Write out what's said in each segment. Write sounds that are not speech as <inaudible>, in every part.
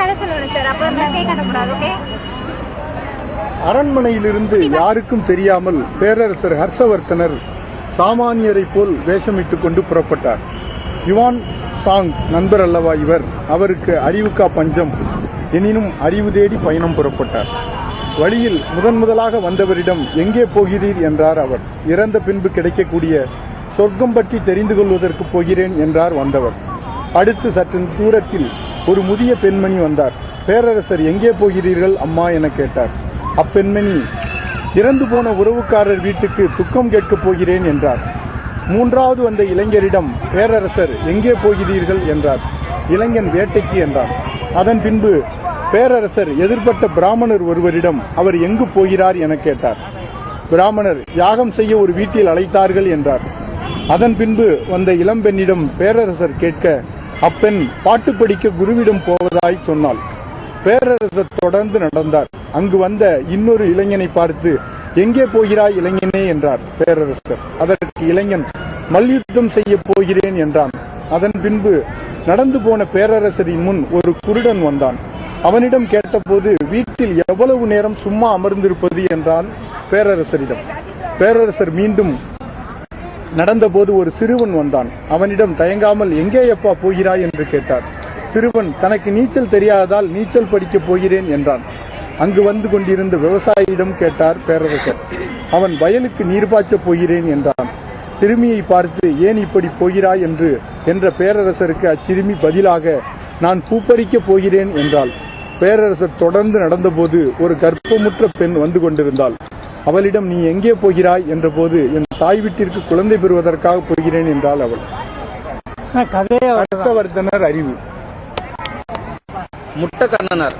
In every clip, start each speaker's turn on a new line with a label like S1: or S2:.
S1: கதை சொல்லணும் சார். அப்போ கை காட்டக்கூடாது ஓகே
S2: அரண்மனையிலிருந்து யாருக்கும் தெரியாமல் பேரரசர் ஹர்ஷவர்த்தனர் சாமானியரை போல் வேஷமிட்டுக் கொண்டு புறப்பட்டார். யுவான் சாங் நண்பர் அல்லவா இவர்? அவருக்கு அறிவுக்கா பஞ்சம். எனினும் அறிவு தேடி பயணம் புறப்பட்டார். வழியில் முதன் முதலாக வந்தவரிடம் எங்கே போகிறீர்? என்றார் அவர். இறந்த பின்பு கிடைக்கக்கூடிய சொர்க்கம் பற்றி தெரிந்து கொள்வதற்கு போகிறேன் என்றார் வந்தவர். அடுத்து சற்று தூரத்தில் ஒரு முதிய பெண்மணி வந்தார். பேரரசர் எங்கே போகிறீர்கள்? அம்மா என கேட்டார். அப்பெண்மணி இறந்து போன உறவுக்காரர் வீட்டுக்கு துக்கம் கேட்கப் போகிறேன் என்றார். மூன்றாவது வந்த இளைஞரிடம் பேரரசர் எங்கே போகிறீர்கள்? என்றார். இளைஞன் வேட்டைக்கு என்றார். அதன் பின்பு பேரரசர் எதிர்பட்ட பிராமணர் ஒருவரிடம் அவர் எங்கு போகிறார்? என கேட்டார். பிராமணர் யாகம் செய்ய ஒரு வீட்டில் அழைத்தார்கள் என்றார். அதன் பின்பு வந்த இளம்பெண்ணிடம் பேரரசர் கேட்க அப்பெண் பாட்டு படிக்க குருவிடம் போவதாய் சொன்னாள். பேரரசர் தொடர்ந்து நடந்தார். அங்கு வந்த இன்னொரு இளைஞனை பார்த்து எங்கே போகிறாய் இளைஞனே? என்றார் பேரரசர். அதற்கு இளைஞன் மல்யுத்தம் செய்ய போகிறேன் என்றான். அதன் பின்பு நடந்து போன பேரரசரின் முன் ஒரு குருடன் வந்தான். அவனிடம் கேட்டபோது வீட்டில் எவ்வளவு நேரம் சும்மா அமர்ந்திருப்பது? என்றான் பேரரசரிடம். பேரரசர் மீண்டும் நடந்தபோது ஒரு சிறுவன் வந்தான். அவனிடம் தயங்காமல் எங்கே எப்பா போகிறாய்? என்று கேட்டார். சிறுவன் தனக்கு நீச்சல் தெரியாததால் நீச்சல் படிக்கப் போகிறேன் என்றான். அங்கு வந்து கொண்டிருந்த விவசாயியிடம் கேட்டார் பேரரசர். அவன் வயலுக்கு நீர் பாய்ச்சப் போகிறேன் என்றான். சிறுமியை பார்த்து ஏன் இப்படி போகிறாய்? என்று என்ற பேரரசருக்கு அச்சிறுமி பதிலாக நான் பூப்பறிக்கப் போகிறேன் என்றாள். பேரரசர் தொடர்ந்து நடந்தபோது ஒரு கர்ப்பமுற்ற பெண் வந்து கொண்டிருந்தாள். அவளிடம் நீ எங்கே போகிறாய் என்றபோது என் தாய் வீட்டிற்கு குழந்தை பெறுவதற்காக போகிறேன் என்றாள் அவள். ஹர்ஷவர்தனர் அறிவு.
S3: முட்டைக்கண்ணனார்.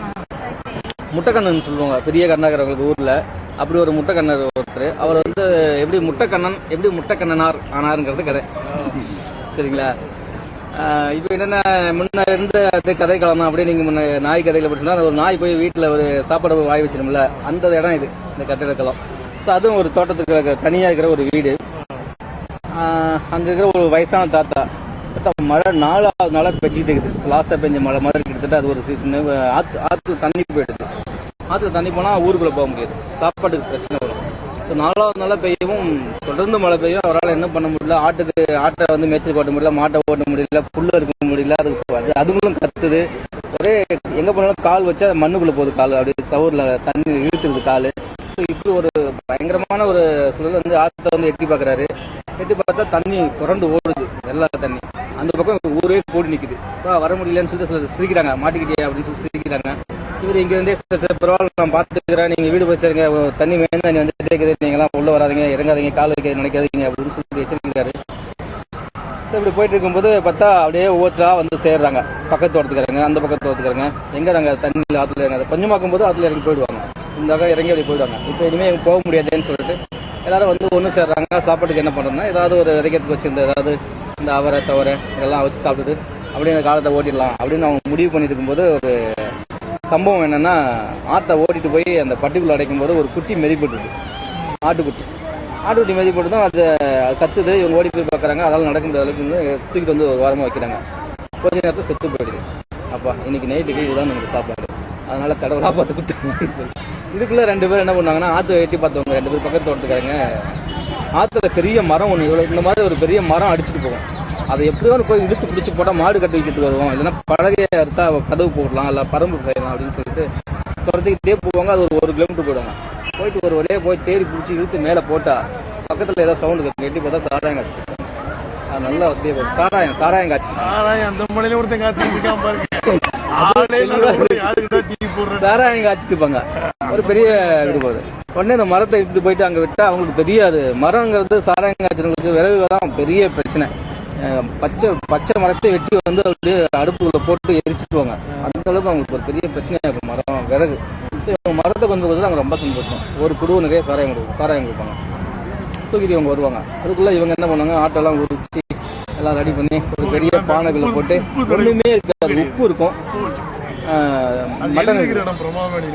S3: முட்டைக்கண்ணன் சொல்லுவாங்க பெரிய கண்ணாகிறவங்களுக்கு ஊர்ல. அப்படி ஒரு முட்டைக்கண்ணர் ஒருத்தர். அவர் வந்து எப்படி முட்டைக்கண்ணன் எப்படி முட்டைக்கண்ணனார் ஆனாருங்கிறது கதை. சரிங்களா? இப்போ என்னென்ன முன்ன இருந்த அது கதை காலம் அப்படியே நீங்கள் முன்ன நாய் கதையில் படிச்சோம்னா ஒரு நாய் போய் வீட்டில் ஒரு சாப்பாடு வாய் வச்சிடும்ல அந்த இடம் இது இந்த கட்டிடக்கலாம். ஸோ அதுவும் ஒரு தோட்டத்துக்கு தனியாக இருக்கிற ஒரு வீடு. அங்கே இருக்கிற ஒரு வயசான தாத்தா மழை நாலாவது நாளாக பெஞ்சிக்கிட்டு இருக்குது. லாஸ்ட்டாக பெஞ்ச மழை மாதிரி கிட்டத்தட்ட அது ஒரு சீசனு ஆற்று ஆற்று தண்ணி போயிடுது. ஆற்று தண்ணி போனால் ஊருக்குள்ளே போக முடியாது. சாப்பாட்டுக்கு பிரச்சனை வரும் ஸோ நாலாவது நாளாக பெய்யவும் தொடர்ந்து மழை பெய்யும். அவரால் என்ன பண்ண முடியல? ஆட்டுக்கு ஆட்டை வந்து மேய்ச்சல் ஓட்ட முடியல மாட்டை ஓட்ட முடியல புல் இருக்க முடியல அதுக்கு அது அதுங்களும் கத்துது. ஒரே எங்கே போனாலும் கால் வச்சா மண்ணுக்குள்ளே போகுது கால். அப்படி சவுரில் தண்ணி இழுத்துருது கால். ஸோ இப்படி ஒரு பயங்கரமான ஒரு சூழல் வந்து ஆற்றை வந்து எட்டி பார்க்குறாரு எட்டி பார்த்தா தண்ணி புரண்டு ஓடுது எல்லா தண்ணி. அந்த பக்கம் ஊரே கூடி நிற்குது அப்பா வர முடியலன்னு சொல்லிட்டு சிரிக்கிறாங்க. மாட்டிக்கிட்டே அப்படின்னு சொல்லி சிரிக்கிறாங்க. இவர் இங்கிருந்தே பரவாயில்ல நான் பாத்துக்கிறேன் நீங்க வீடு போய் சேருங்க. தண்ணி வேணும் தண்ணி வந்துட்டே இருக்குது நீங்க எல்லாம் உள்ள வராதீங்க இறங்காதீங்க கால் வைக்க நினைக்காதீங்க அப்படின்னு சொல்லி எச்சரிக்கிறாரு சரி இப்படி போயிட்டு இருக்கும்போது பார்த்தா அப்படியே ஓட்டரா வந்து சேர்றாங்க. பக்கத்து தோட்டத்துக்காரங்க அந்த பக்கத்து தோட்டத்துக்காரங்க. எங்க நாங்க தண்ணியில் ஆத்துல இறங்க கொஞ்சமாக்கும் போது ஆத்துல இறங்கி போயிடுவாங்க. இந்த பக்கம் இறங்கி அப்படி போயிடுவாங்க. இப்போ இனிமே போக முடியாதுன்னு சொல்லிட்டு எல்லாரும் வந்து ஒன்று சேர்றாங்க. சாப்பாட்டுக்கு என்ன பண்ணுறோம்னா ஏதாவது ஒரு விதைக்கிறதுக்கு வச்சிருந்த ஏதாவது இந்த அவரை தவறை இதெல்லாம் வச்சு சாப்பிட்டுட்டு அப்படியே இந்த காலத்தை ஓட்டிடலாம் அப்படின்னு அவங்க முடிவு பண்ணிட்டு இருக்கும்போது ஒரு சம்பவம் என்னன்னா ஆட்டை ஓட்டிட்டு போய் அந்த பட்டிக்குள்ள அடைக்கும் போது ஒரு குட்டி மெதிப்பட்டுது. ஆட்டுக்குட்டி. ஆட்டுக்குட்டி மெதிப்பட்டு தான் அது கத்துது. இவங்க ஓடி போய் பார்க்குறாங்க அதால் நடக்க முடியாத அளவுக்கு வந்து தூக்கிட்டு வந்து ஒரு வாரமாக வைக்கிறாங்க. கொஞ்ச நேரத்தில் செத்து போயிடுது. அப்பா இன்னைக்கு நைட்டுக்கு இதுதான் நமக்கு சாப்பாடு. அதனால தடவலாக பார்த்து கொடுத்தாங்க இதுக்குள்ள ரெண்டு பேரும் என்ன பண்ணாங்கன்னா ஆற்று எட்டி பார்த்தவங்க ரெண்டு பேர் பக்கத்து தோட்டத்துக்காரங்க. ஆற்றுல பெரிய மரம் ஒன்று இவ்வளோ இந்த மாதிரி ஒரு பெரிய மரம் அடிச்சுட்டு போகும். அதை எப்படியோ போய் இழுத்து பிடிச்சி போட்டால் மாடு கட்டி வைக்கிறதுக்கு வருவோம். இல்லைன்னா பலகையை அறுத்தா கதவு போடலாம் இல்லை பரம்பு செய்யலாம் அப்படின்னு சொல்லிட்டு துரத்திக்கிட்டே போவாங்க. அது ஒரு ஒரு கிலோமீட்டர் போயிடுவாங்க. போயிட்டு ஒரு வழியாக போய் தேடி பிடிச்சி இழுத்து மேலே போட்டா பக்கத்தில் ஏதோ சவுண்டு கேட்டு எட்டி பார்த்தா சாராயம் அது நல்ல வசதியாக போகுது சாராயம் சாராயம் காய்ச்சி
S4: ஆனா அந்த மலையில ஒருத்தன் காய்ச்சி பாருங்க.
S3: சாராயம் காய்ச்சிட்டு இருப்பாங்க. ஒரு பெரிய வீடு போகுது உடனே இந்த மரத்தை எடுத்துட்டு போயிட்டு அங்க விட்டா அவங்களுக்கு பெரிய அது மரங்கிறது சாராயம் காய்ச்சறவங்களுக்கு விறகு தான் பெரிய பிரச்சனை. பச்சை பச்சை மரத்தை வெட்டி வந்து அப்படியே அடுப்புக்குள்ள போட்டு எரிச்சிடுவாங்க அந்த அளவுக்கு அவங்களுக்கு ஒரு பெரிய பிரச்சனையா இருக்கும் மரம் விறகு. சரி இவங்க மரத்தை கொண்டு வந்து அவங்க ரொம்ப சந்தோஷம். ஒரு குடுவை நிறைய சாராயம் கொடுக்கும் சாராயம் கொடுப்பாங்க. தூக்கிட்டு இவங்க வருவாங்க. அதுக்குள்ள இவங்க என்ன பண்ணுவாங்க? ஆட்டெல்லாம் உரிச்சு எல்லாம் ரெடி பண்ணி ஒரு பெரிய பானைக்குள்ள போட்டு ஒண்ணுமே இருக்காது. உப்பு இருக்கும். மட்டன்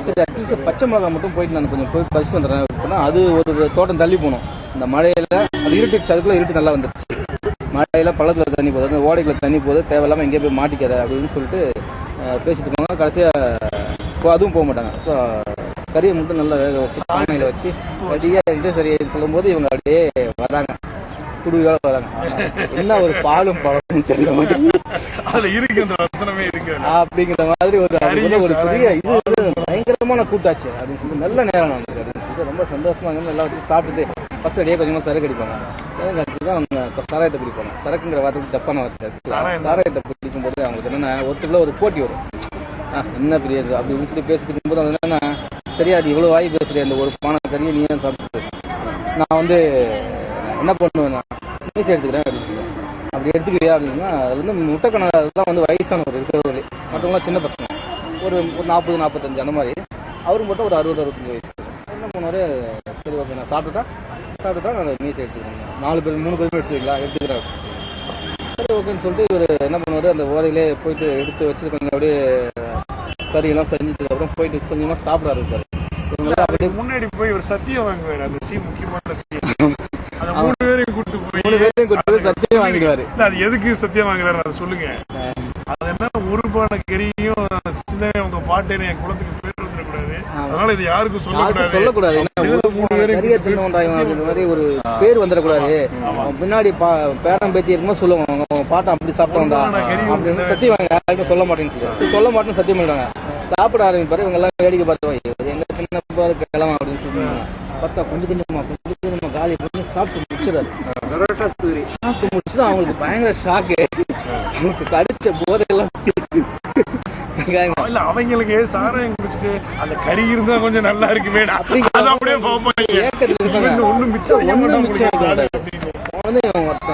S3: சரி அட்லீஸ்ட் பச்சை மிளகா மட்டும் போயிட்டு நான் கொஞ்சம் போய் பறிச்சுட்டு வந்துடுறேன். அது ஒரு தோட்டம் தள்ளி போகணும் இந்த மழையில அது இருட்டுச்சு. அதுக்குள்ள இருட்டு நல்லா வந்துருச்சு. மழையில் பள்ளத்தில் தண்ணி போகுது. அந்த ஓடைகளை தண்ணி போகுது. தேவையில்லாம எங்கேயும் போய் மாட்டிக்காத அப்படின்னு சொல்லிட்டு பேசிட்டு போனாங்க கடைசியாக அதுவும் போக மாட்டாங்க. ஸோ கறியை மட்டும் நல்லா வேக வச்சு பானையில் வச்சு ரெடியாக இது சரி சொல்லும்போது இவங்க அப்படியே வராங்க குடுவையோட வராங்க என்ன ஒரு பாலும் பழமும் சொல்ல மாட்டேங்குது.
S4: அதுல இருக்கு அந்த வசனமே இருக்கு.
S3: அப்படிங்கிற மாதிரி ஒரு ஒரு பெரிய இது பயங்கரமான கூட்டாச்சு. அப்படின்னு சொல்லிட்டு நல்ல நேரம் நமக்கு அப்படின்னு சொல்லிட்டு ரொம்ப சந்தோஷமா இருந்து நல்லா வச்சு சாப்பிட்டுட்டு ஃபர்ஸ்ட் அடியே கொஞ்சமா சரக்கு அடிப்பாங்க. சரக்கு அடிச்சு தான் அவங்க சாராயத்தை பிடிப்பாங்க சரக்குங்கிற வார்த்தை தப்பான வார்த்தை. சாராயத்தை பிடிக்கும்போது அவங்களுக்கு என்னன்னா ஒருத்தருக்குள்ள ஒரு போட்டி வரும். என்ன பெரிய இது? அப்படி இப்படின்னு சொல்லி பேசிட்டு இருக்கும்போது அது என்னன்னா சரியா அது இவ்வளவு வாய் பேசுறேன் இந்த ஒரு பானை கறியை நீ ஏன் சாப்பிட்டு? நான் வந்து என்ன பண்ணுவேன் மீசை எடுத்துக்கிறேன் அப்படின்னு அப்படி எடுத்துக்கிறியா அப்படின்னா அது வந்து முட்டைக்கணக்கு அதெல்லாம் வந்து வயசானவர் இருக்கிறவர்களே. மற்றவங்களாம் சின்ன பசங்க. ஒரு ஒரு நாற்பது நாற்பத்தஞ்சு அந்த மாதிரி. அவரும் மட்டும் ஒரு அறுபது அறுபத்தஞ்சு வயசு. என்ன பண்ணுவாரு? சரி ஓகே நான் சாப்பிட்டுட்டா சாப்பிட்டுட்டா நான் மீசை எடுத்துக்கிறேன். நாலு பேர் மூணு பேருமே எடுத்துக்கலாம் எடுத்துக்கிறேன் சரி ஓகேன்னு சொல்லிட்டு இவர் என்ன பண்ணுவாரு? அந்த ஓதையிலே போயிட்டு எடுத்து வச்சு கொஞ்சம் அப்படியே கறியெல்லாம் செஞ்சதுக்கு அப்புறம் போயிட்டு கொஞ்சமா சாப்பிட ஆரம்பிப்பாரு
S4: முன்னாடி போய் ஒரு சத்தியம் வாங்குவாரு அந்த சீன் முக்கியமான சீன் அந்த மூணு பேரையும் கூட்டு போய்
S3: மூணு பேரையும் கூட்டு சத்தியம் வாங்கிடுவாரு.
S4: அது எதுக்கு சத்தியம் வாங்குறாரு? அதை சொல்லுங்க. அது என்ன உருப்பான கறியும் சின்ன உங்க பாட்டேன்னு என் குலத்துக்கு பேர் வந்துடக்கூடாது அதனால இது யாருக்கும்
S3: யாருக்கும்
S4: சொல்லக்கூடாது.
S3: சொல்லக்கூடாது. ஏன்னா
S4: அப்படிதான்
S3: ஒரு பேர் வந்துடக்கூடாது. பின்னாடி பா- பேரன் பேத்தி இருக்கும்போது சொல்லுவாங்க பாட்டம் அப்படி சாப்பிட்டோம்டா அப்படின்னு சத்தியம் வாங்க யாருக்கும் சொல்ல மாட்டேன்னு சொல்லி. மாட்டேன்னு சத்தியம் பண்ணிட்டாங்க சாப்பிட ஆரம்பிப்பாரு இவங்க எல்லாம் வேடிக்கை பார்த்து எங்க சின்ன கிளம்ப அப்படின்னு சொல்லுவாங்க பார்த்தா கொஞ்சம் கொஞ்சமா கொஞ்சம் கொஞ்சமா காலி பண்ணி சாப்பிட்டு முடிச்சிடாரு சாப்பிட்டு முடிச்சுட்டு அவங்களுக்கு பயங்கர ஷாக்கு அவங்களுக்கு கடிச்ச போதையெல்லாம்
S4: இல்ல அவங்களுக்கு சாராயம் குடிச்சிட்டு அந்த கறி இருந்தா கொஞ்சம் நல்லா இருக்குமே அப்படியே மிச்சம்
S3: மிச்சம். வந்து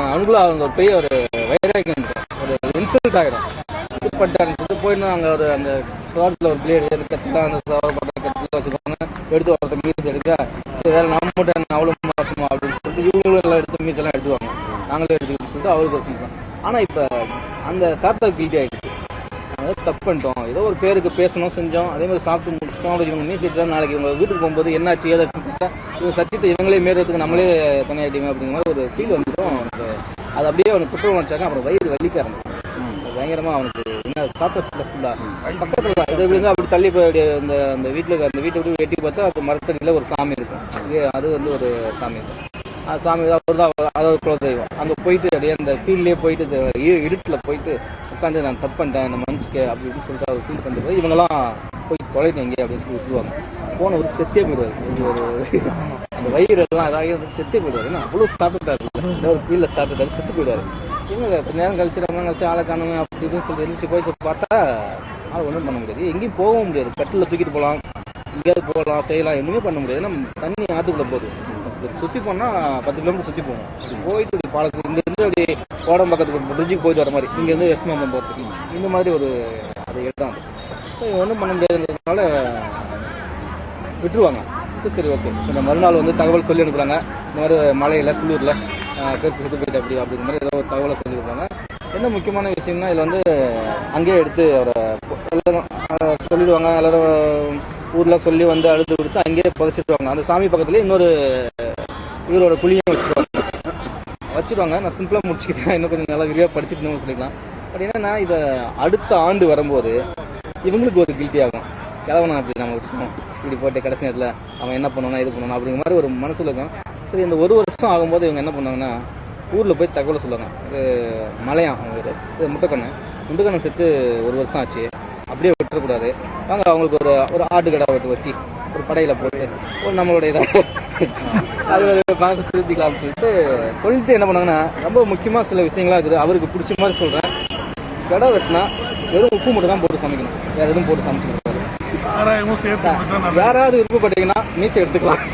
S3: அனுகுலா அவங்க ஒரு பெரிய ஒரு வைராக்கியம் ஒரு இன்சல்ட் ஆகிடும் சொல்லிட்டு போயிட்டு அங்கே ஒரு அந்த தோட்டத்தில் ஒரு பிளேடு கத்திலாம் அந்த சவரப்பட்ட கத்திலாம் வச்சுருப்பாங்க எடுத்து ஒருத்தர் மீஸ் எடுக்க வேலை மட்டும் என்ன அவ்வளோ மோசமா அப்படின்னு எல்லாம் எடுத்து மீஸ் எல்லாம் எடுத்துவாங்க. நாங்களே எடுத்துக்கிட்டு சொல்லிட்டு அவருக்கு சொல்லுவாங்க ஆனால் இப்போ அந்த தாத்தா கில்ட்டி ஆகிடுச்சு அதாவது தப்பு பண்ணிட்டோம். ஏதோ ஒரு பேருக்கு பேசணும் செஞ்சோம். அதே மாதிரி சாப்பிட்டு முடிச்சிட்டோம். அப்படி இவங்க மீசிட்டு நாளைக்கு இவங்க வீட்டுக்கு போகும்போது என்னாச்சு ஏதாச்சும் இவங்க சத்தியத்தை இவங்களே மீறதுக்கு நம்மளே தனியாயிட்டீங்க அப்படிங்கிற மாதிரி ஒரு ஃபீல் வந்துடும் அவனுக்கு அது அப்படியே அவனுக்கு குற்றம் வச்சாங்க அப்புறம் வயிறு வலிக்க ஆரம்பிச்சு பயங்கரமா அவனுக்கு என்ன சாப்பிட்டு ஃபுல்லா பக்கத்துல இதை விழுந்து அப்படி தள்ளி போய் அந்த அந்த வீட்டுல அந்த வீட்டை விட்டு எட்டி பார்த்தா அது மரத்தடியில ஒரு சாமி இருக்கும். அது வந்து ஒரு சாமி இருக்கும். சாமி தான் அவர் தான் அதாவது குலதெய்வம் குல தெய்வம். போயிட்டு அப்படியே அந்த ஃபீல்ட்லேயே போயிட்டு இருட்டில் இரு- போயிட்டு உட்காந்து நான் தப்பு பண்ணிட்டேன் இந்த மனுஷுக்கு அப்படி சொல்லிட்டு அவர் ஃபீல் பண்ணுறது இவங்கெல்லாம் போய் தொலைட்டு எங்கே அப்படின்னு சொல்லி விட்டுருவாங்க. போன ஒரு செத்தே போயிடுவாரு. ஒரு அந்த வயிறு எல்லாம் அதாவது வந்து செத்தே போயிடுவார். ஏன்னா அவ்வளோ சாப்பிட்டாரு. ஒரு ஃபீல்டில் சாப்பிட்டாரு செத்து போயிடுவார். இவங்க இப்போ நேரம் கழிச்சு ரொம்ப கழிச்சு ஆளை காணுமே அப்படி இப்படின்னு சொல்லி எழுந்திரிச்சு போய் பார்த்தா ஆள் ஒன்றும் பண்ண முடியாது. எங்கேயும் போகவும் முடியாது. கட்டில் தூக்கிட்டு போகலாம் எங்கேயாவது போகலாம் செய்யலாம் எதுவுமே பண்ண முடியாது. ஏன்னா தண்ணி ஆற்றுக்குள்ளே போகுது. சுற்றி போனால் பத்து கிலோமீட்டர் சுற்றி போகும் போயிட்டு இப்படி பாலத்துக்கு இங்கேருந்து அப்படி கோடம் பக்கத்துக்கு பிரிட்ஜுக்கு போயிட்டு வர மாதிரி இங்கேருந்து வெஸ்ட் மாம்பலம் போகிறதுக்கு இந்த மாதிரி ஒரு அது இடம் அது. ஒன்றும் பண்ண முடியாதுன்றதுனால விட்டுருவாங்க. சரி ஓகே இந்த மறுநாள் வந்து தகவல் சொல்லி அனுப்புறாங்க. இந்த மாதிரி மலையில் குளூரில் பேச்சு சுற்றி போயிட்டு அப்படி அப்படிங்கிற மாதிரி ஏதோ ஒரு தகவலை சொல்லி என்ன முக்கியமான விஷயம்னா இதில் வந்து அங்கேயே எடுத்து அவரை எல்லாரும் சொல்லிடுவாங்க. எல்லாரும் ஊரில் சொல்லி வந்து அழுது கொடுத்து அங்கேயே புதைச்சிடுவாங்க. அந்த சாமி பக்கத்துலேயே இன்னொரு இவரோட குழியும் வச்சுருவாங்க. வச்சுருவாங்க. நான் சிம்பிளாக முடிச்சுக்கிட்டேன். இன்னும் கொஞ்சம் நல்லா விரிவாக படிச்சுட்டு சொல்லிக்கலாம். பட் என்னன்னா இதை அடுத்த ஆண்டு வரும்போது இவங்களுக்கு ஒரு கில்ட்டி ஆகும். கிளவனா அப்படி நம்ம விட்டுட்டோம். இப்படி போட்டு கடைசி நேரத்தில் அவன் என்ன பண்ணுவானா இது பண்ணுவானா அப்படிங்கிற மாதிரி ஒரு மனசு இருக்கும். சரி இந்த ஒரு வருஷம் ஆகும்போது இவங்க என்ன பண்ணுவாங்கன்னா ஊரில் போய் தகவலை சொல்லுவாங்க. இது மலையான் அவங்க இது முட்டைக்கண்ணு. முட்டைக்கண்ணு செத்து ஒரு வருஷம் ஆச்சு. அப்படியே விட்டுறக்கூடாது. வாங்க அவங்களுக்கு ஒரு ஒரு ஆட்டு கடை வெட்டி. ஒரு படையில போட்டு ஒரு நம்மளோட இதை. அது ஒரு பணத்தை திருத்திக்கலாம்னு சொல்லிட்டு சொல்லிட்டு என்ன பண்ணாங்கன்னா ரொம்ப முக்கியமாக சில விஷயங்கள்லாம் இருக்குது. அவருக்கு பிடிச்ச மாதிரி சொல்கிறேன் கடை வெட்டினா வெறும் உப்பு மட்டும் தான் போட்டு சமைக்கணும். வேற எதுவும் போட்டு
S4: நல்லா
S3: யாராவது விருப்பப்பட்டீங்கன்னா மீசை எடுத்துக்கலாம். <laughs>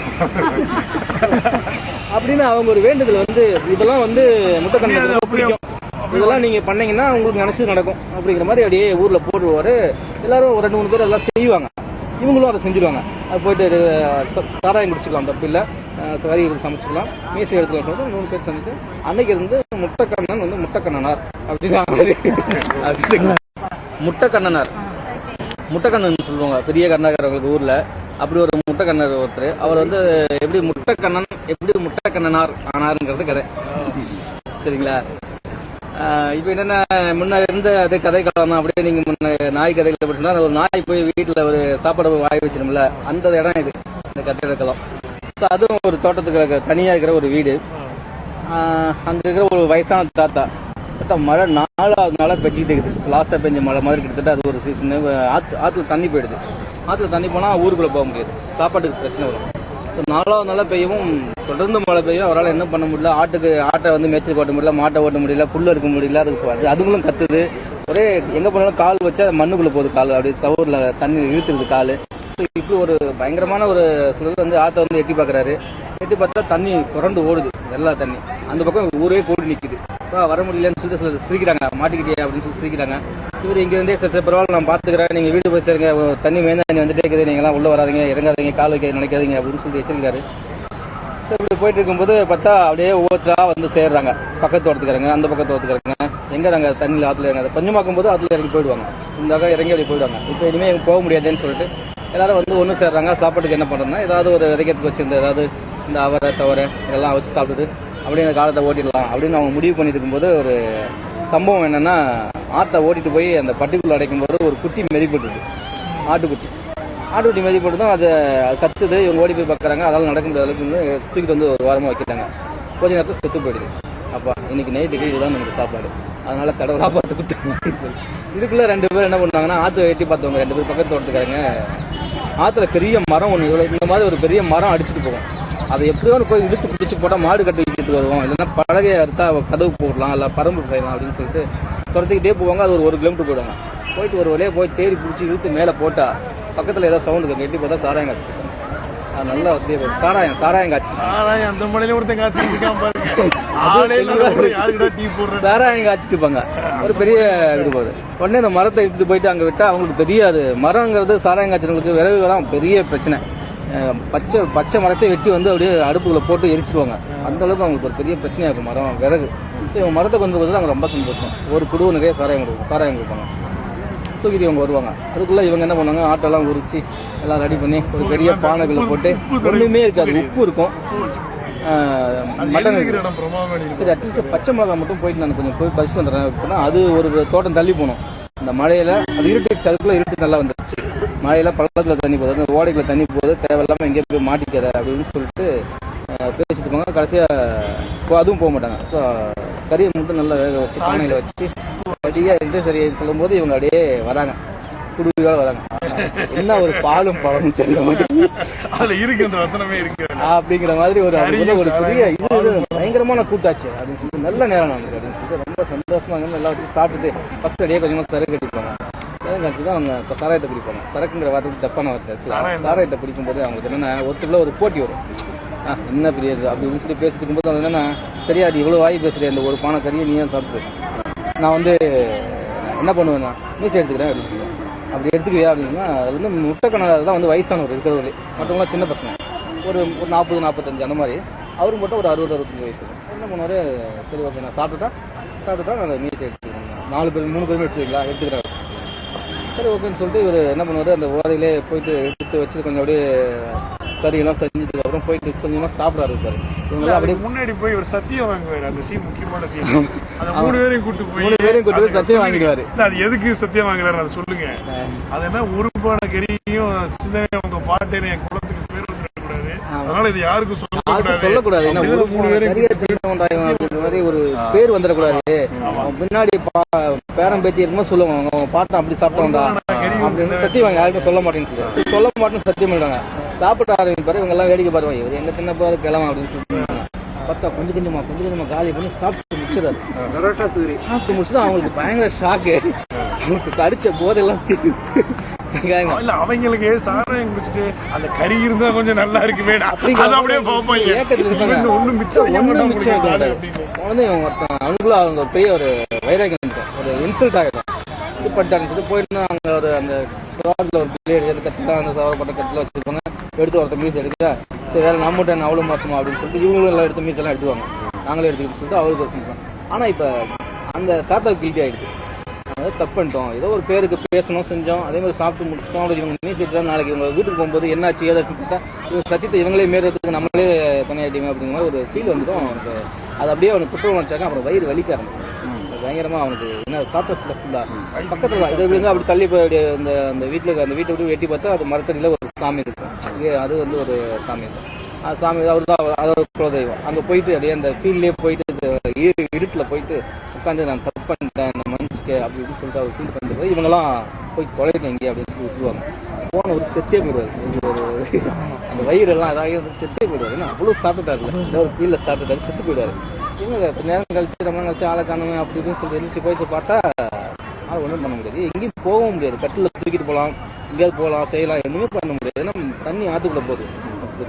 S3: அப்படின்னு அவங்க ஒரு வேண்டுதல் வந்து இதெல்லாம் வந்து முட்டைக்கண்ணு பிடிக்கும். இதெல்லாம் நீங்க பண்ணீங்கன்னா உங்களுக்கு நினைச்சது நடக்கும். அப்படிங்கிற மாதிரி அப்படியே ஊர்ல போட்டுருவாரு எல்லாரும் ஒரு ரெண்டு மூணு பேர் எல்லாம் செய்வாங்க. இவங்களும் அதை செஞ்சிருவாங்க. போயிட்டு சாராயம் குடிச்சுக்கலாம் தப்பு இல்லை கறி சமைச்சுக்கலாம். மீசை எடுத்துக்கலாம் மூணு பேர் செஞ்சுட்டு அன்னைக்கு இருந்து முட்டைக்கண்ணன் வந்து முட்டைக்கண்ணனார் அப்படின்னு முட்டைக்கண்ணனார். முட்டைக்கண்ணன் சொல்லுவாங்க பெரிய கர்நாடகர்களுக்கு ஊர்ல. அப்படி ஒரு முட்டைக்கண்ணர் ஒருத்தர். அவர் வந்து எப்படி முட்டைக்கண்ணன் எப்படி முட்டைக்கண்ணனார் ஆனாருங்கிறது கதை. சரிங்களா? இப்போ என்னென்ன முன்ன இருந்த அதே கதை காலம் அப்படியே நீங்கள் முன்ன நாய் கதைகளை பற்றினா ஒரு நாய் போய் வீட்டில் ஒரு சாப்பாடு வாய் வச்சிடும்ல அந்த இடம் இது இந்த கதை ஸோ அதுவும் ஒரு தோட்டத்துக்கு தனியாக இருக்கிற ஒரு வீடு. அங்கே இருக்கிற ஒரு வயசான தாத்தா. பார்த்தா மழை நாலாவது நாளாக பெஞ்சிக்கிட்டு இருக்குது. லாஸ்ட்டாக பெஞ்ச மழை மாதிரி கிட்டத்தட்ட அது ஒரு சீசனு ஆற்று ஆற்றுல தண்ணி போயிடுது. ஆற்றுல தண்ணி போனால் ஊருக்குள்ளே போக முடியாது. சாப்பாட்டுக்கு பிரச்சனை வரும். ஸோ நாலாவது நாளாக பெய்யவும் தொடர்ந்து மழை பெய்யும் அவரால் என்ன பண்ண முடியல ஆட்டுக்கு ஆட்டை வந்து மேய்ச்சல் ஓட்ட முடியல மாட்டை ஓட்ட முடியல புல் இருக்க முடியல அதுக்கு அது அதுங்களும் கத்துது. ஒரே எங்கே போனாலும் கால் வச்சா மண்ணுக்குள்ளே போகுது கால். அப்படியே சவுரில் தண்ணி இழுத்துருது கால். ஸோ இப்படி ஒரு பயங்கரமான ஒரு சூழல் வந்து ஆற்றை வந்து எட்டி பார்க்குறாரு எட்டி பார்த்தா தண்ணி புரண்டு ஓடுது எல்லா தண்ணி. அந்த பக்கம் ஊரே கூடி நிற்குது இப்போ வர முடியலன்னு சொல்லிட்டு சிரிக்கிறாங்க மாட்டிக்கிட்டே அப்படின்னு சொல்லி சிரிக்கிறாங்க. இவர் இங்கேருந்தே சரி சரி பரவாயில்ல நான் பாத்துக்கிறேன். நீங்க வீடு போய் சேருங்க. தண்ணி மேந்த தண்ணி வந்துட்டே இருக்குது. நீங்க எல்லாம் உள்ள வராதீங்க. இறங்காதீங்க. கால் வைக்க நினைக்காதீங்க அப்படின்னு சொல்லி வச்சிருக்காரு. சரி இப்படி போயிட்டு இருக்கும்போது பார்த்தா அப்படியே ஒவ்வொருத்தரா வந்து சேர்றாங்க. பக்கத்து தோட்டத்துக்காரங்க அந்த பக்கத்து தோட்டத்துக்காரங்க. எங்க நாங்க தண்ணியில் ஆத்துல இறங்க கொஞ்சமாக்கும் போது ஆத்துல இறங்கி போயிடுவாங்க. இந்த இறங்கி அப்படி போயிடுவாங்க. இப்போ இனிமே போக முடியாதுன்னு சொல்லிட்டு எல்லாரும் வந்து ஒன்று சேர்றாங்க. சாப்பாட்டுக்கு என்ன பண்ணுறதுன்னா ஏதாவது ஒரு விதைக்கிறதுக்கு வச்சிருந்த ஏதாவது இந்த அவரை தவறை இதெல்லாம் வச்சு சாப்பிட்டுட்டு அப்படியே அந்த காலத்தை ஓட்டிடலாம் அப்படின்னு அவங்க முடிவு பண்ணிட்டு இருக்கும்போது ஒரு சம்பவம் என்னன்னா ஆட்டை ஓட்டிட்டு போய் அந்த பட்டிக்குள்ள அடைக்கும் போது ஒரு குட்டி மெதிப்பட்டுது. ஆட்டுக்குட்டி. ஆட்டுக்குட்டி மெதிப்பட்டு தான் அதை அது கத்துது இவங்க ஓடி போய் பார்க்குறாங்க அதால் நடக்க முடியாத அளவுக்கு வந்து தூக்கிட்டு வந்து ஒரு வாரமாக வைக்கிறாங்க. கொஞ்ச நேரத்தில் செத்து போயிடுது. அப்பா இன்னைக்கு நைட்டுக்கு இதுதான் நமக்கு சாப்பாடு. அதனால கடவுளாக பார்த்து கொடுத்தாங்க ரெண்டு பேர் என்ன பண்ணாங்கன்னா ஆற்று எட்டி பார்த்தவங்க ரெண்டு பேர் பக்கத்து தோட்டத்துக்காரங்க ஆற்றுல பெரிய மரம் ஒன்று இவ்வளோ இந்த மாதிரி ஒரு பெரிய மரம் அடிச்சுட்டு போகும். அதை எப்படியோ போய் இழுத்து பிடிச்சி போட்டால் மாடு கட்டி வச்சுட்டு வருவோம். இல்லைன்னா பழகையை அறுத்தா கதவு போடலாம் இல்லை பரம்பு செய்யலாம் அப்படின்னு சொல்லிட்டு துரத்திக்கிட்டே போவாங்க. அது ஒரு ஒரு கிலோமீட்டர் போயிடுவாங்க. போயிட்டு ஒரு வழியாக போய் தேடி பிடிச்சி இழுத்து மேலே போட்டா பக்கத்தில் ஏதாவது சவுண்டு இருக்கு. எட்டி பார்த்தா சாராயம் காய்ச்சி அது நல்லா வசதியாக சாராயம் சாராயம் காய்ச்சி
S4: ஆனா அந்த மலையில ஒருத்தன் காய்ச்சி <laughs>
S3: சாராயம் காய்ச்சிட்டு இருப்பாங்க. ஒரு பெரிய வீடு போகுது உடனே இந்த மரத்தை எடுத்துட்டு போயிட்டு அங்கே விட்டா அவங்களுக்கு தெரியாது. மரங்கிறது சாராயம் காய்ச்சவங்களுக்கு விறகு தான் பெரிய பிரச்சனை. பச்சை பச்சை மரத்தை வெட்டி வந்து அப்படியே அடுப்புக்குள்ள போட்டு எரிச்சிருவாங்க. அந்த அளவுக்கு அவங்களுக்கு ஒரு பெரிய பிரச்சனையா இருக்கும். மரம் விறகு. ஸோ இவங்க மரத்தை கொண்டு போகிறது நாங்கள் ரொம்ப சந்தோஷம். ஒரு குடுவு நிறைய சாராயம் கொடுக்கும் சாராயம் கொடுப்பாங்க. தூக்கிட்டு இவங்க வருவாங்க. அதுக்குள்ளே இவங்க என்ன பண்ணுவாங்க? ஆட்டெல்லாம் உரிச்சு எல்லாம் ரெடி பண்ணி ஒரு பெரிய பானைகளை போட்டு ஒன்றுமே இருக்காது உப்பு இருக்கும். மட்டன் சரி அட்லீஸ்ட் பச்சை மிளகா மட்டும் போயிட்டு நான் கொஞ்சம் போய் பறிச்சுட்டு வந்துடுறேன். அப்படின்னா அது ஒரு தோட்டம் தள்ளி போகணும் அந்த மழையில அது இருட்டு அதுக்குள்ள இருட்டு நல்லா வந்துருச்சு. மழையில பள்ளத்துல தண்ணி போகுது அந்த ஓடைக்குள்ள தண்ணி போகுது தேவையில்லாம எங்கேயும் போய் மாட்டிக்காத அப்படின்னு சொல்லிட்டு பேசிட்டு போங்க கடைசியா இப்போ அதுவும் போக மாட்டாங்க. ஸோ கறியை மட்டும் நல்லா வேக வச்சு பானையில வச்சு ரெடியா இருந்து சரி சொல்லும்போது இவங்க அப்படியே வராங்க. குடுவியோட வராங்க. என்ன ஒரு பாலும் பழமும் சேர்ந்த மாதிரி.
S4: அதுல இருக்கு அந்த வசனமே இருக்கு.
S3: அப்படிங்கிற மாதிரி ஒரு ஒரு பெரிய இது பயங்கரமான கூட்டாச்சு. அப்படின்னு சொல்லிட்டு நல்ல நேரம் நமக்கு அப்படின்னு சொல்லிட்டு ரொம்ப சந்தோஷமா இருந்து எல்லாம் வச்சு சாப்பிட்டுட்டு ஃபர்ஸ்ட் அடியே கொஞ்சமா சரக்கு அடிப்பாங்க சரக்கு அடிச்சு தான் அவங்க சாராயத்தை குடிப்பாங்க. சரக்குங்கிற வார்த்தை தப்பான வார்த்தை. சாராயத்தை குடிக்கும்போது அவங்களுக்கு என்னன்னா ஒருத்தருக்குள்ள ஒரு போட்டி வரும். <laughs> என்ன பெரிய இது அப்படின்னு சொல்லி பேசிட்டு இருக்கும்போது அது என்னன்னா சரியா அது இவ்வளவு வாய் பேசுறேன் இந்த ஒரு பானை கறியை நீ ஏன் சாப்பிட்டு நான் வந்து என்ன பண்ணுவேன்னா மீசை எடுத்துக்கிறேன் அப்படின்னு சொல்லுவேன். அப்படி எடுத்துக்குவியா அப்படின்னா அது வந்து முட்டை அதுதான் வந்து வயசானவர் இருக்கிறவர்களே மற்றவங்களாம் சின்ன பசங்க. ஒரு ஒரு நாற்பது நாற்பத்தஞ்சு அந்த மாதிரி. அவரும் மட்டும் ஒரு அறுபது அறுபத்தஞ்சு வயசு. என்ன பண்ணுவாரு? சரி ஓகே நான் சாப்பிட்டுட்டா சாப்பிட்டுட்டா நான் மீசை எடுத்துக்கிறேன். நாலு பேர் மூணு பேருமே எடுத்துக்கிறீங்களா? எடுத்துக்கிறேன் சரி ஓகேன்னு சொல்லிட்டு இவர் என்ன பண்ணுவார்? அந்த ஓதையிலே போயிட்டு எடுத்து வச்சுட்டு கொஞ்சம் அப்படியே கறியெல்லாம் செஞ்சதுக்கு அப்புறம் போயிட்டு கொஞ்சமாக சாப்பிட ஆரம்பிப்பாரு இவங்கெல்லாம் அப்படியே
S4: முன்னாடி போய் ஒரு சத்தியம் வாங்குவாரு அந்த சீன் முக்கியமான சீன் அந்த மூணு பேரையும் கூட்டு போய்
S3: மூணு பேரையும் கூட்டு போய் சத்தியம். வாங்கிடுவாரு.
S4: அது எதுக்கு சத்தியம் வாங்குறாரு அதை சொல்லுங்க. அது என்ன உருப்பான கறியும் சின்னவே உங்க பாட்டேன்னு என் வந்துடக்கூடாது அதனால இது யாருக்கும்
S3: யாருக்கும்
S4: சொல்லக்கூடாது.
S3: சொல்லக்கூடாது ஏன்னா ஒரு
S4: மூணு
S3: மாதிரி ஒரு பேர் வந்துடக்கூடாது. பின்னாடி பா- பேரன் பேத்தி இருக்கும்போது சொல்லுவாங்க பாட்டன் அப்படி சாப்பிட்டவன்டா அப்படின்னு சத்தியம் யாருக்கும் சொல்ல மாட்டேன்னு சொல்லி மாட்டேன்னு சத்தியம் பண்ணிட்டாங்க சாப்பிட்ட ஆரம்பிப்பாரு இவங்க எல்லாம் வேடிக்கை பாருவாங்க இவர் என்ன தின்ன போறது கிளம்ப அப்படின்னு சொல்லிட்டு பார்த்தா கொஞ்சம் கொஞ்சமா கொஞ்சம் கொஞ்சமா காலி பண்ணி சாப்பிட்டு முடிச்சிடாரு சாப்பிட்டு முடிச்சுட்டு அவங்களுக்கு பயங்கர ஷாக்கு அவங்களுக்கு அடிச்ச போதெல்லாம்
S4: இல்ல அவங்களுக்கு சாராயம் குடிச்சிட்டு அந்த கறி இருந்தா கொஞ்சம் நல்லா இருக்குமே அது அப்படியே பார்ப்பாங்க மிச்சம் மாட்டான்
S3: மிச்சம் இவங்க ஒருத்தன் அவனுக்குள்ள அவங்க ஒரு பெரிய ஒரு வந்துடும். ஒரு இன்சல்ட் ஆகிடும் இது பண்ணிட்டாங்கன்னு சொல்லிட்டு போயிட்டு அங்க ஒரு அந்த ரோட்ல ஒரு பிளேடு எடுத்து கத்திலாம் அந்த சவரப்பட்ட கட்டில வச்சிருப்பாங்க. எடுத்து ஒருத்தன் மீஸ் எடுக்க சரி வேலை நம்மகிட்ட என்ன அவ்வளவு மோசமா அப்படின்னு சொல்லிட்டு இவங்களும் எல்லாம் எடுத்து மீஸ் எல்லாம் எடுத்துவாங்க. நாங்களே எடுத்துக்கிட்டு சொல்லிட்டு அவருக்கு சொல்லிட்டோம் ஆனா இப்ப அந்த தாத்தாவுக்கு கில்ட்டி ஆயிடுச்சு. அதாவது தப்பு பண்ணிட்டோம். ஏதோ ஒரு பேருக்கு பேசணும் செஞ்சோம். அதே மாதிரி சாப்பிட்டு முடிச்சிட்டோம். அப்படி இவங்க மீன் செட்டு நாளைக்கு இவங்க வீட்டுக்கு போகும்போது என்னாச்சு ஏதாச்சும் கேட்டா இவங்க சத்தியத்தை இவங்களே மீறதுக்கு நம்மளே துணையாட்டிங்க அப்படிங்கிற மாதிரி ஒரு ஃபீல் வந்துடும் அவனுக்கு. அது அப்படியே அவனுக்கு குற்றம் வச்சாக்க அப்புறம் வயிறு வலிக்க ஆரம்பிக்கும் பயங்கரமா அவனுக்கு என்ன சாப்பிட்டு ஃபுல்லா பக்கத்துல. இது வந்து அப்படி தள்ளி போய் அப்படியே இந்த அந்த வீட்டுல அந்த வீட்டை விட்டு வெட்டி பார்த்தா அது மரத்தடியில ஒரு சாமி இருக்கும். அது வந்து ஒரு சாமி இருக்கும். அந்த சாமி அவர் தான் அதோட குலதெய்வம். அங்க போயிட்டு அப்படியே அந்த ஃபீல்ட்லயே போயிட்டு இருட்டுல போயிட்டு உட்காந்து நான் தப்பு பண்ணிட்டேன் இந்த மனுஷுக்கு அப்படி இப்படி சொல்லிட்டு அவர் ஃபீல் பண்ணிட்டு போய் இவங்கெல்லாம் போய் தொலைங்க இங்கே அப்படின்னு சொல்லி விட்டுருவாங்க. போன ஒரு செத்தே போயிடுவாரு. அந்த வயிறெல்லாம் அதாகி வந்து செத்தே போயிடுவாரு. ஏன்னா அவ்வளோ சாப்பிட்டுட்டாருல ஒரு ஃபீல்டில் சாப்பிட்டுட்டாரு செத்து போயிடுவாரு. இவங்க நேரம் கழிச்சு ரொம்ப கழிச்சு ஆளை காணுமே அப்படி இப்படின்னு சொல்லி எழுந்துச்சு போயிட்டு பார்த்தா அது ஒன்றும் பண்ண முடியாது. எங்கேயும் போகவும் முடியாது. கட்டில் தூக்கிட்டு போகலாம் எங்கேயாவது போகலாம் செய்யலாம் எதுவுமே பண்ண முடியாது. ஏன்னா தண்ணி ஆற்றுக்குள்ள போகுது.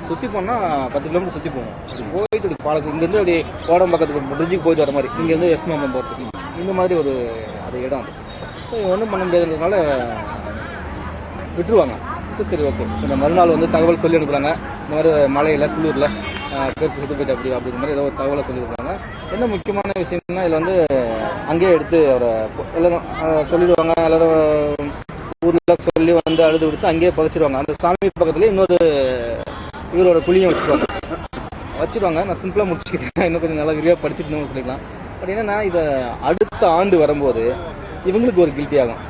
S3: சுற்றி போனால் பத்து கிலோமீட்டர் சுற்றி போகும் போயிட்டு அப்படி பாலத்து இங்கேருந்து அப்படி கோடம் பக்கத்துக்கு பிரிட்ஜுக்கு போயிட்டு வர மாதிரி இங்கேருந்து எஸ் எஸ்மாம்பரம் போகிறது இந்த மாதிரி ஒரு அது இடம் அது. ஒன்றும் பண்ண முடியாதுன்றதுனால விட்டுருவாங்க. சரி ஓகே இந்த மறுநாள் வந்து தகவல் சொல்லி அனுப்புகிறாங்க இந்த மாதிரி மலையில் குளூரில் பேர் செத்து போயிட்டு அப்படி அப்படிங்கிற மாதிரி ஏதோ ஒரு தகவலை சொல்லியிருக்காங்க என்ன முக்கியமான விஷயம்னா இதில் வந்து அங்கேயே எடுத்து அவரை எல்லாரும் சொல்லிடுவாங்க. எல்லாரும் ஊரில் சொல்லி வந்து அழுது விடுத்து அங்கேயே புதைச்சிருவாங்க அந்த சாமி பக்கத்துலேயே இன்னொரு இவரோட குழியும் வச்சுருவாங்க வச்சுருவாங்க நான் சிம்பிளாக முடிச்சுக்கிறேன் இன்னும் கொஞ்சம் நல்லா விரிவாக படிச்சுட்டு சொல்லிக்கலாம். பட் என்னன்னா இதை அடுத்த ஆண்டு வரும்போது இவங்களுக்கு ஒரு கில்ட்டி ஆகும்.